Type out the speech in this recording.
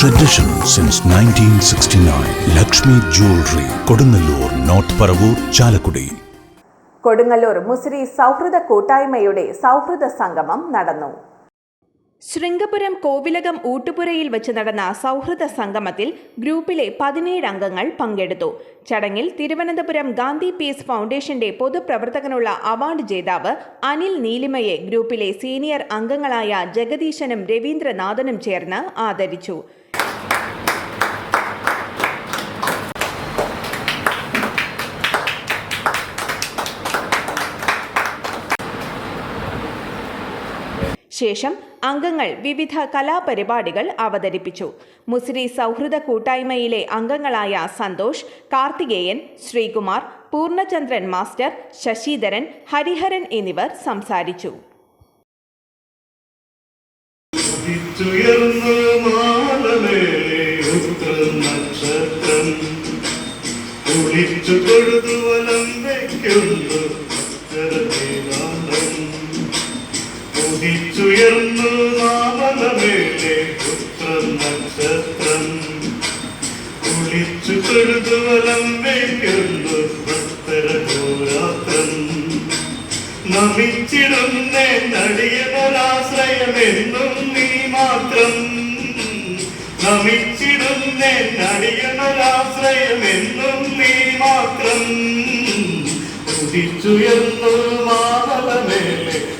Tradition since 1969. Lakshmi jewellery Kodungallur north Paravur Chalakudy Kodungallur Muziris സൗഹൃദ കൂട്ടായ്മയുടെ സൗഹൃദ സംഗമം നടന്നു. ശൃംഗപുരം കോവിലകം ഊട്ടുപുരയിൽ വെച്ച് നടന്ന സൗഹൃദ സംഗമത്തിൽ ഗ്രൂപ്പിലെ പതിനേഴ് അംഗങ്ങൾ പങ്കെടുത്തു. ചടങ്ങിൽ തിരുവനന്തപുരം ഗാന്ധി പീസ് ഫൗണ്ടേഷന്റെ പൊതുപ്രവർത്തകനുള്ള അവാർഡ് ജേതാവ് അനിൽ നീലിമയെ ഗ്രൂപ്പിലെ സീനിയർ അംഗങ്ങളായ ജഗദീശനും രവീന്ദ്രനാഥനും ചേർന്ന് ആദരിച്ചു. ശേഷം അംഗങ്ങൾ വിവിധ കലാപരിപാടികൾ അവതരിപ്പിച്ചു. മുസ്രി സൗഹൃദ കൂട്ടായ്മയിലെ അംഗങ്ങളായ സന്തോഷ് കാർത്തികേയൻ ശ്രീകുമാർ പൂർണചന്ദ്രൻ മാസ്റ്റർ ശശിധരൻ ഹരിഹരൻ എന്നിവർ സംസാരിച്ചു. നക്ഷത്രം കുളിച്ചു കൊടുത്തു വലം വയ്ക്കുന്നു ഉദിച്ചുയർന്നു മാമലമേലെ പുത്രൻ നക്ഷത്രം. കുളിച്ചു കഴുതു വലം വയ്ക്കുന്നു ഭക്തരഘോരാത്രം. നമിച്ചിടുന്നേ നടിയനൊരാശ്രയമെന്നും നീ മാത്രം. നമിച്ചിടുന്നേ നടിയനൊരാശ്രയമെന്നും നീ മാത്രം. ഉദിച്ചുയർന്നു മാമലമേലെ